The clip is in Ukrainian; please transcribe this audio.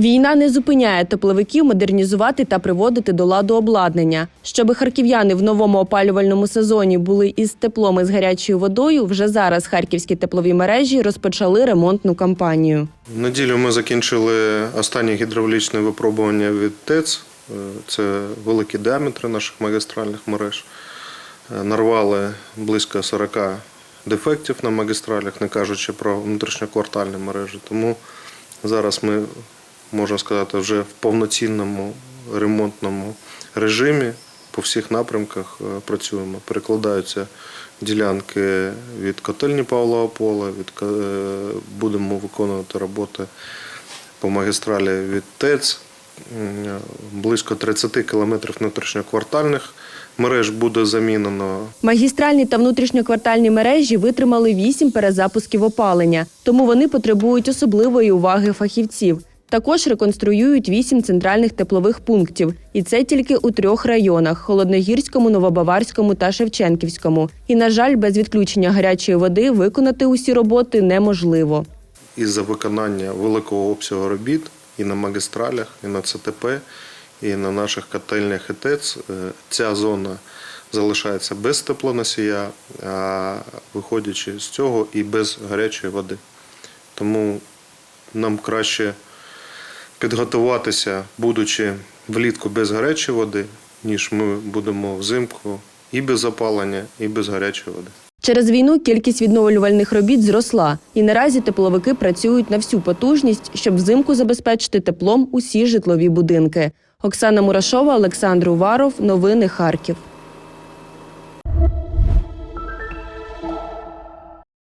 Війна не зупиняє тепловиків модернізувати та приводити до ладу обладнання. Щоби харків'яни в новому опалювальному сезоні були із теплом і з гарячою водою, вже зараз харківські теплові мережі розпочали ремонтну кампанію. Неділю ми закінчили останнє гідравлічне випробування від ТЕЦ. Е, Це великі діаметри наших магістральних мереж. Е, Нарвали близько 40 дефектів на магістралях, не кажучи про внутрішньоквартальні мережі. Тому зараз ми, можна сказати, вже в повноцінному ремонтному режимі по всіх напрямках е, працюємо. Перекладаються ділянки від котельні Павлова Пола, від, е, будемо виконувати роботи по магістралі від ТЕЦ. Близько 30 кілометрів внутрішньоквартальних мереж буде замінено. Магістральні та внутрішньоквартальні мережі витримали вісім перезапусків опалення, тому вони потребують особливої уваги фахівців. Також реконструюють вісім центральних теплових пунктів, і це тільки у трьох районах: Холодногірському, Новобаварському та Шевченківському. І, на жаль, без відключення гарячої води виконати усі роботи неможливо. із-за виконання великого обсягу робіт і на магістралях, і на ЦТП, і на наших котельнях і ТЕЦ, е, ця зона залишається без теплоносія, а виходячи з цього і без гарячої води. Тому нам краще підготуватися, будучи влітку без гарячої води, ніж ми будемо взимку і без опалення, і без гарячої води. Через війну кількість відновлювальних робіт зросла, і наразі тепловики працюють на всю потужність, щоб взимку забезпечити теплом усі житлові будинки. Оксана Мурашова, Олександр Уваров. Новини Харків.